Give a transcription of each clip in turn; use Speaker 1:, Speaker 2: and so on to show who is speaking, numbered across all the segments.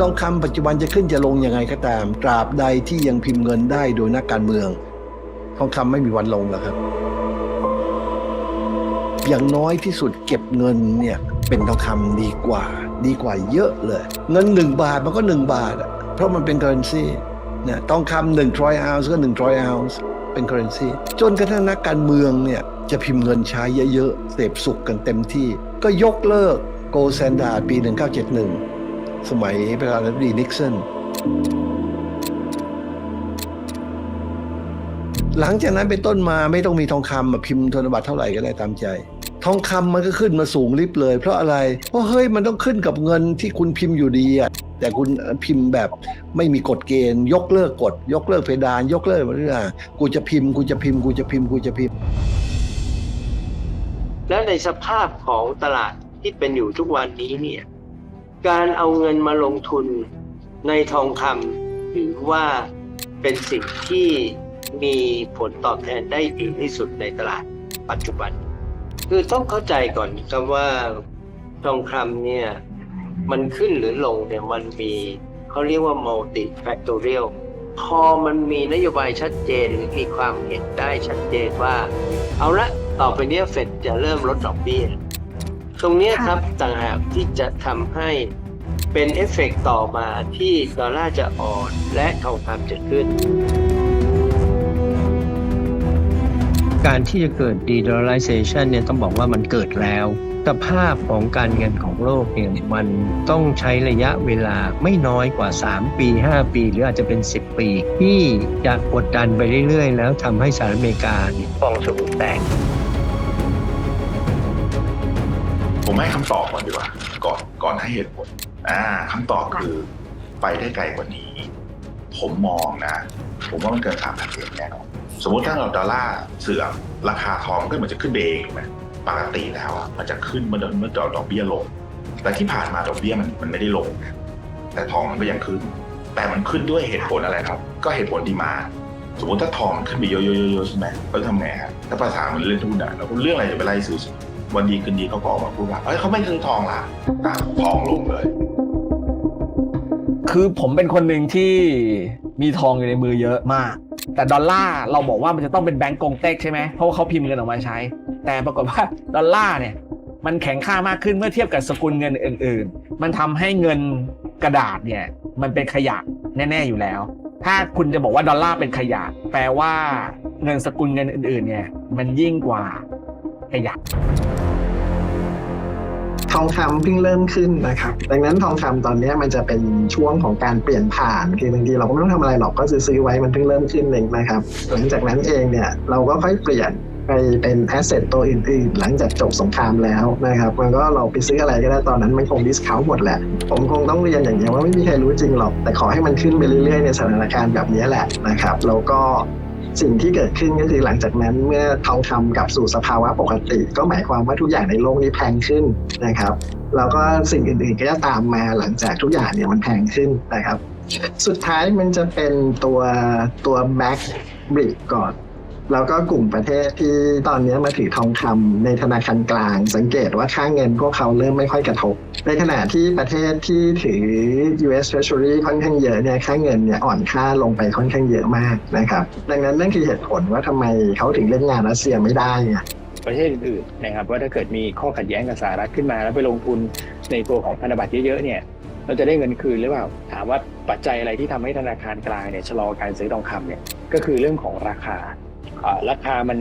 Speaker 1: ทองคำปัจจุบันจะขึ้นจะลงยังไงก็ตาม ตราบใดที่ยังพิมพ์เงินได้โดยนักการเมือง ทองคำไม่มีวันลงหรอกครับ อย่างน้อยที่สุดเก็บเงินเนี่ยเป็นทองคำดีกว่า ดีกว่าเยอะเลย เงินหนึ่งบาทมันก็หนึ่งบาท เพราะมันเป็น currency เนี่ยทองคำหนึ่งทรอยออนซ์ก็หนึ่งทรอยออนซ์เป็น currency จนกระทั่งนักการเมืองเนี่ยจะพิมพ์เงินใช้เยอะๆเสพสุขกันเต็มที่ ก็ยกเลิกโกลแซนดาร์ดปี 1971 สมัยประธานาธิบดีนิกสันหลังจากนั้นเป็นต้นมาไม่ต้องมีทองคำมาพิมพ์ธนบัตรเท่าไหร่ก็ได้ตามใจ ทองคำมันก็ขึ้นมาสูงลิบเลย เพราะอะไร เพราะเฮ้ยมันต้องขึ้นกับเงินที่คุณพิมพ์อยู่ดีอะแต่คุณพิมพ์แบบไม่มีกฎเกณฑ์ ยกเลิกกฎยกเลิกเพดาน ยกเลิกอะไรต่างๆกูจะพิมพ์กูจะพิมพ์กูจะพิมพ์กูจะพิมพ์
Speaker 2: และในสภาพของตลาดที่เป็นอยู่ทุกวันนี้เนี่ย การเอาเงินมาลงทุนในทองคำถือว่าเป็นสิ่งที่มีผลตอบแทนได้ดีที่สุดในตลาดปัจจุบัน คือต้องเข้าใจก่อนครับว่าทองคำเนี่ยมันขึ้นหรือลงเนี่ยมันมีเขาเรียกว่า multi factorial พอมันมีนโยบายชัดเจนหรือมีความเห็นได้ชัดเจนว่า เอาละต่อไปนี้เฟดจะเริ่มลดดอกเบี้ย ตรงเนี้ยครับต่างหากที่จะทำให้เป็นเอฟเฟกต์ต่อมาที่ดอลลาร์จะอ่อนและทองคำจะขึ้น การที่จะเกิด de-dollarization เนี่ยต้องบอกว่ามันเกิดแล้วสภาพของการเงินของโลกเนี่ยมันต้องใช้ระยะเวลาไม่น้อยกว่า 3 ปี 5 ปี หรืออาจจะเป็น 10 ปี ที่จะกดดันไปเรื่อยๆ แล้วทำให้สหรัฐอเมริกาเนี่ยฟองสบู่แตก
Speaker 3: ผมให้คำตอบก่อนดีกว่า ก่อนก่อนให้เหตุผล อ่าคำตอบคือไปได้ไกลกว่านี้ ผมมองนะ ผมว่ามันเกินสามพันเหรียญแน่นอนสมมติถ้าเราดอลลาร์เสื่อมราคาทองก็เหมือนจะขึ้นเองถูกไหมปกติแล้วอะมันจะขึ้นเมื่อเมื่อดอกดอกเบี้ยลง แต่ที่ผ่านมาดอกเบี้ยมันมันไม่ได้ลง แต่ทองมันก็ยังขึ้น แต่มันขึ้นด้วยเหตุผลอะไรครับ ก็เหตุผลดีมาสมมติถ้าทองขึ้นไปเยอะๆๆใช่ไหมเราทำไงฮะถ้าภาษามันเล่นทุนอะแล้วเรื่องอะไรจะไปไล่ซื้อ วันดีคืนดีเขาก็ออกมาพูดว่าเอ้ยเขาไม่ซื้อทองละอะทองลงเลย
Speaker 4: คือผมเป็นคนหนึ่งที่มีทองอยู่ในมือเยอะมาก แต่ดอลลาร์เราบอกว่ามันจะต้องเป็นแบงก์กงเต็กใช่ไหมเพราะว่าเขาพิมพ์เงินออกมาใช้ แต่ปรากฏว่าดอลลาร์เนี่ยมันแข็งค่ามากขึ้นเมื่อเทียบกับสกุลเงินอื่น ๆ มันทำให้เงินกระดาษเนี่ยมันเป็นขยะแน่ ๆ อยู่แล้ว ถ้าคุณจะบอกว่าดอลลาร์เป็นขยะ แปลว่าเงินสกุลเงินอื่น ๆ เนี่ยมันยิ่งกว่าขยะ
Speaker 5: ทองคำเพิ่งเริ่มขึ้นนะครับ ดังนั้นทองคำตอนนี้มันจะเป็นช่วงของการเปลี่ยนผ่านคือบางทีเราก็ไม่ต้องทำอะไรหรอกก็ซื้อไว้มันเพิ่งเริ่มขึ้นเองนะครับ หลังจากนั้นเองเนี่ยเราก็ค่อยเปลี่ยนไปเป็นแอสเซทตัวอื่นๆ หลังจากจบสงครามแล้วนะครับ มันก็เราไปซื้ออะไรก็ได้ตอนนั้นมันคงดิสคาวหมดแหละ ผมคงต้องเรียนอย่างเดียวว่าไม่มีใครรู้จริงหรอก แต่ขอให้มันขึ้นไปเรื่อยๆ ในสถานการณ์แบบนี้แหละนะครับ แล้วก็ สิ่งที่เกิดขึ้นก็คือหลังจากนั้นเมื่อทองคำกลับสู่สภาวะปกติ ก็หมายความว่าทุกอย่างในโลกนี้แพงขึ้นนะครับแล้วก็สิ่งอื่นๆก็จะตามมาหลังจากทุกอย่างเนี่ยมันแพงขึ้นนะครับ สุดท้ายมันจะเป็นตัวตัวแบ็กบริกก่อน แล้วก็กลุ่มประเทศที่ตอนนี้มาถือทองคำในธนาคารกลาง สังเกตว่าค่างเงินพวกเขาเริ่มไม่ค่อยกระทบ ในขณะที่ประเทศที่ถือ US Treasury ค่อนข้างเยอะเนี่ยค่างเงินเนี่ยอ่อนค่าลงไปค่อนข้างเยอะมากนะครับดังนั้นนั่นคือเหตุผลว่าทำไมเขาถึงเล่นงานรัสเซียไม่ได้ไง
Speaker 6: ประเทศอื่นๆนะครับว่าถ้าเกิดมีข้อขัดแย้งกับสหรัฐขึ้นมา แล้วไปลงทุนในตัวของพันธบัตรเยอะๆเนี่ยเราจะได้เงินคืนหรือเปล่า ถามว่าปัจจัยอะไรที่ทำให้ธนาคารกลางเนี่ยชะลอการซื้อทองคำเนี่ยก็คือเรื่องของราคา ราคามัน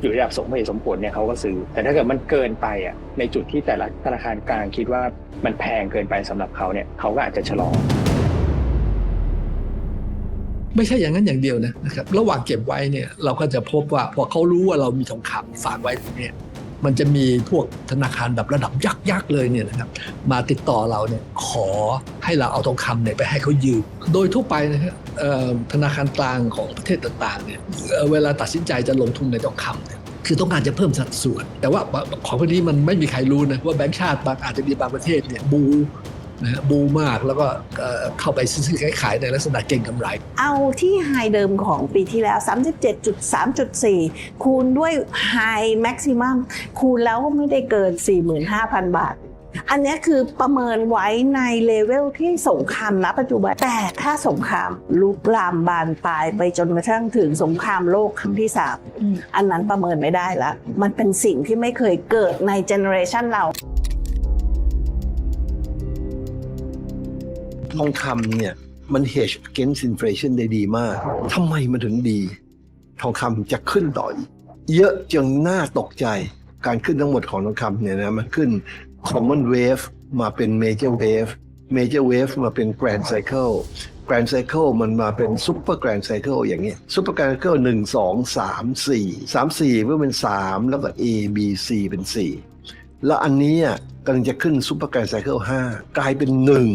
Speaker 6: อยู่ระดับสมเหตุสมผลเนี่ยเขาก็ซื้อ แต่ถ้าเกิดมันเกินไปอะในจุดที่แต่ละธนาคารกลางคิดว่ามันแพงเกินไปสำหรับเขาเนี่ยเขาก็อาจจะชะลอ
Speaker 7: ไม่ใช่อย่างนั้นอย่างเดียวนะนะครับ ระหว่างเก็บไว้เนี่ยเราก็จะพบว่าพอเขารู้ว่าเรามีทองคำฝากไว้เนี่ย มันจะมีพวกธนาคารแบบระดับยักษ์ๆเลยเนี่ยนะครับมาติดต่อเราเนี่ยขอให้เราเอาทองคำเนี่ยไปให้เขายืมโดยทั่วไปนะครับธนาคารกลางของประเทศต่างๆเนี่ยเอ่อเวลาตัดสินใจจะลงทุนในทองคำเนี่ยคือต้องการจะเพิ่มสัดส่วน แต่ว่าของพวกนี้มันไม่มีใครรู้นะว่าแบงก์ชาติบางอาจจะมีบางประเทศเนี่ยบู นะบูมากแล้วก็เข้าไปซื้อขายในลักษณะเก็งกำไร
Speaker 8: เอาที่ไฮเดิมของปีที่แล้ว 37.3.4 คูณด้วยไฮแม็กซิมัมคูณแล้วไม่ได้เกิน 45,000 บาทอันนี้คือประเมินไว้ในเลเวลที่สงครามณปัจจุบัน แต่ถ้าสงครามลุกลามบานปลายไปจนกระทั่งถึงสงครามโลกครั้งที่สามอันนั้นประเมินไม่ได้ละ มันเป็นสิ่งที่ไม่เคยเกิดในเจเนอเรชันเรา
Speaker 1: ทองคำเนี่ยมัน hedge against inflation ได้ดีมาก ทำไมมันถึงดี ทองคำจะขึ้นต่ออีก เยอะจนน่าตกใจ การขึ้นทั้งหมดของทองคำเนี่ยนะมันขึ้น common wave มาเป็น major wave major wave มาเป็น grand cycle grand cycle มันมาเป็น super grand cycle อย่างเงี้ย super grand cycle หนึ่งสองสามสี่สามสี่เพื่อเป็นสามแล้วก็ A B C เป็นสี่แล้วอันนี้อะกำลังจะขึ้นซูเปอร์แกรนไซเคิล5กลายเป็นหนึ่ง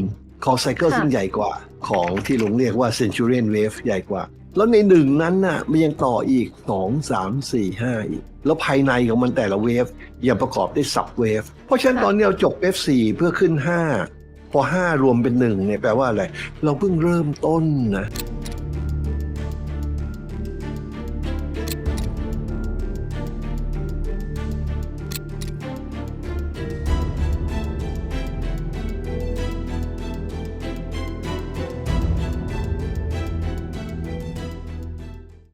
Speaker 1: ของไซเคิล
Speaker 8: ค่ะ
Speaker 1: ซึ่งใหญ่กว่าของที่หลงเรียกว่าเซนจูเรียนเวฟใหญ่กว่า แล้วในหนึ่งนั้นน่ะมันยังต่ออีก 2 3 4 5 อีก แล้วภายในของมันแต่ละเวฟยังประกอบด้วยซับเวฟเพราะฉะนั้นตอนนี้เราจบ F4 เพื่อขึ้น 5 พอ 5 รวมเป็น1เนี่ยแปลว่าอะไร เราเพิ่งเริ่มต้นนะ